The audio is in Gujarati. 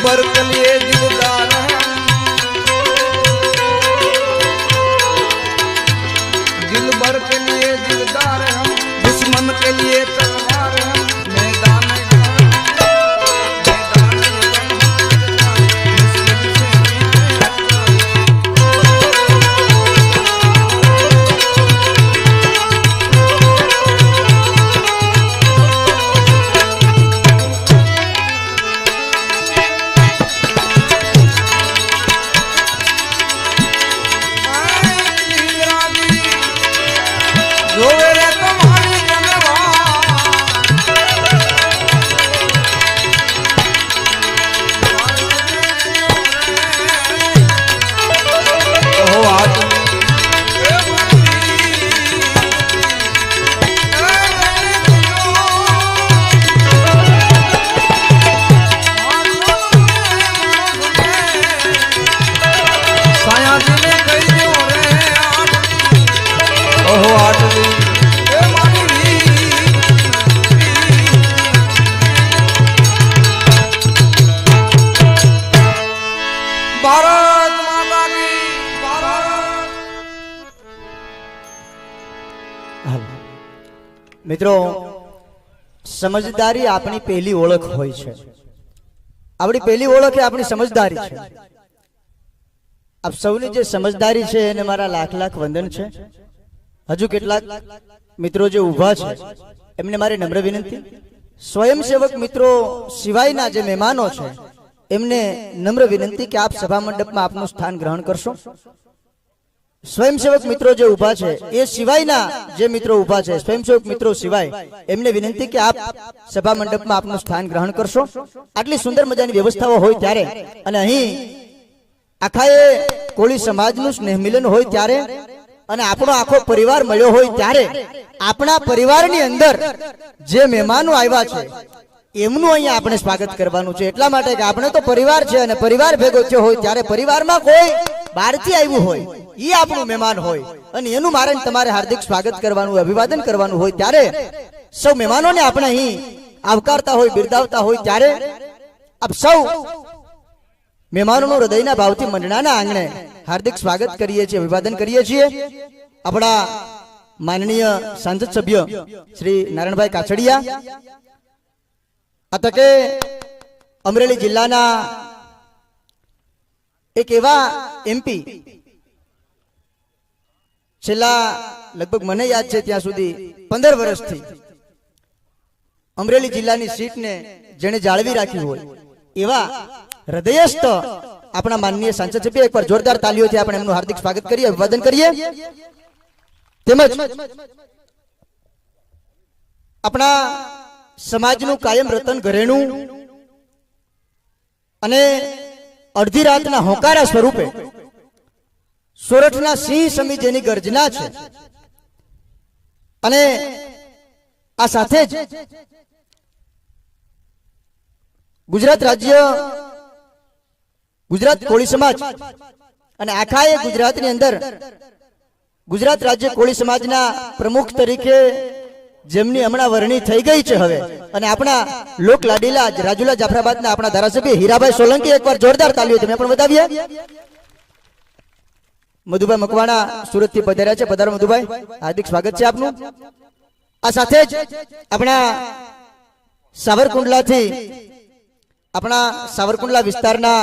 બરકલીએ જીવતા ભારત માતા કી, ભારત. મિત્રો, સમજદારી આપણી પહેલી ઓળખ હોય છે. આપણી પહેલી ઓળખ એ આપણી સમજદારી છે. આપ સૌની જે સમજદારી છે એને મારા લાખ લાખ વંદન છે. હજુ કેટલાક મિત્રો જે ઊભા છે, એમને મારી નમ્ર વિનંતી. સ્વયંસેવક મિત્રો સિવાયના જે મહેમાનો છે એમને નમ્ર વિનંતી કે આપ સભા મંડપમાં આપનું સ્થાન ગ્રહણ કરશો. સ્વયંસેવક મિત્રો જે ઊભા છે, એ સિવાયના જે મિત્રો ઊભા છે, સ્વયંસેવક મિત્રો સિવાય, એમને વિનંતી કે આપ સભા મંડપમાં આપનું સ્થાન ગ્રહણ કરશો. આટલી સુંદર મજાની વ્યવસ્થાઓ હોય ત્યારે, અને અહીં આખા એ કોળી સમાજનું સ્નેહ મિલન હોય ત્યારે, અને આપણો આખો પરિવાર મળ્યો હોય ત્યારે, આપણા પરિવારની અંદર જે મહેમાનો આવ્યા છે એમનું અહીંયા આપણે સ્વાગત કરવાનું છે. એટલા માટે કે આપણે તો પરિવાર છે અને પરિવાર ભેગો થયો હોય, ત્યારે પરિવારમાં કોઈ બહારથી આવ્યું હોય એ આપણું મહેમાન હોય. અને એનું મારે તમારે હાર્દિક સ્વાગત કરવાનું, અભિવાદન કરવાનું હોય ત્યારે સૌ મહેમાનોને આપણે અહીં આવકારતા હોય, બિરદાવતા હોય ત્યારે આપ સૌ મહેમાનોનું હૃદયના ભાવથી મંડળાના આંગણે હાર્દિક સ્વાગત કરીએ છીએ, અભિવાદન કરીએ છીએ. આપણા માનનીય સાંસદ સભ્ય શ્રી નારાયણભાઈ કાછડિયા આ અમરેલી જિલ્લાના એક એવા એમપી છેલ્લા લગભગ મને યાદ છે ત્યાં સુધી પંદર વર્ષથી અમરેલી જિલ્લાની સીટને જેણે જાળવી રાખી હોય એવા હૃદયસ્થ આપણા માનનીય સાંસદ સભ્ય એકવાર જોરદાર તાલીઓથી આપણે એમનું હાર્દિક સ્વાગત કરીએ અભિવાદન કરીએ તેમજ આપણા સમાજનું કાયમ રતન ઘરેણું અને અડધી રાતના હોકારા સ્વરૂપે સોરઠના સિંહ સમી જેની ગર્જના છે. અને આ સાથે જ ગુજરાત રાજ્ય, ગુજરાત કોળી સમાજ અને આખા ગુજરાતની અંદર ગુજરાત રાજ્ય કોળી સમાજના પ્રમુખ તરીકે જેમની હમણાં વરણી થઈ ગઈ છે હવે. અને આપણા લોક લાડીલા રાજુલા જાફરાબાદના આપણા ધારાસભ્ય હીરાભાઈ સોલંકી એકવાર જોરદાર તાલીઓ તમે પણ બતાવીએ મધુભાઈ મકવાણા સુરતથી પધાર્યા છે. પધારો મધુભાઈ. હાર્દિક સ્વાગત છે આપનું. આ સાથે જ આપણા સાવરકુંડલાથી આપણા સાવરકુંડલા વિસ્તારના